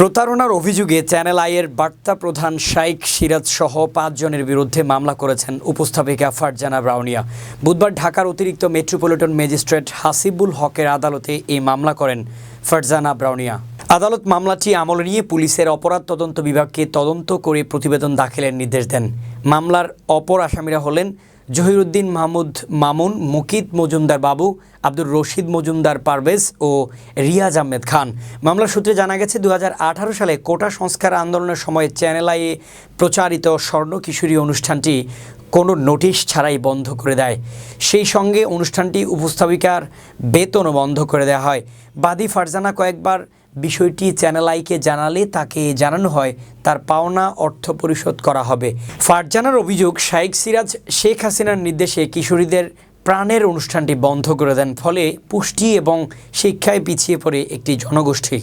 প্রতারণার অভিযোগে চ্যানেল আইয়ের বার্তা প্রধান শাইক সিরাজ সহ পাঁচজনের বিরুদ্ধে মামলা করেছেন উপস্থাপিকা ফারজানা ব্রাউনিয়া বুধবার ঢাকার অতিরিক্ত মেট্রোপলিটন ম্যাজিস্ট্রেট হাসিবুল হকের আদালতে এই মামলা করেন ফারজানা ব্রাউনিয়া আদালত মামলাটি আমলে নিয়ে পুলিশের অপরাধ তদন্ত বিভাগকে তদন্ত করে প্রতিবেদন দাখিলের নির্দেশ দেন। মামলার অপর আসামিরা হলেন জহিরুদ্দিন মাহমুদ মামুন, মুকিত মজুমদার বাবু, আব্দুর রশিদ মজুমদার পারভেজ ও রিয়াজ আহমেদ খান। মামলার সূত্রে জানা গেছে দু হাজার আঠারো সালে কোটা সংস্কার আন্দোলনের সময় চ্যানেল আইয়ে প্রচারিত স্বর্ণ কিশোরী অনুষ্ঠানটি কোনো নোটিশ ছাড়াই বন্ধ করে দেয়। সেই সঙ্গে অনুষ্ঠানটি উপস্থাপিকার বেতনও বন্ধ করে দেওয়া হয়। বাদী ফারজানা কয়েকবার বিষয়টি চ্যানেল আইকে জানালে তাকে জানানো হয়, তার পাওনা অর্থ পরিশোধ করা হবে। ফারজানার অভিযোগ শাইক সিরাজ, শেখ হাসিনার নির্দেশে কিশোরীদের প্রাণের অনুষ্ঠানটি বন্ধ করে দেন, ফলে পুষ্টি এবং শিক্ষায় পিছিয়ে পড়ে একটি জনগোষ্ঠী।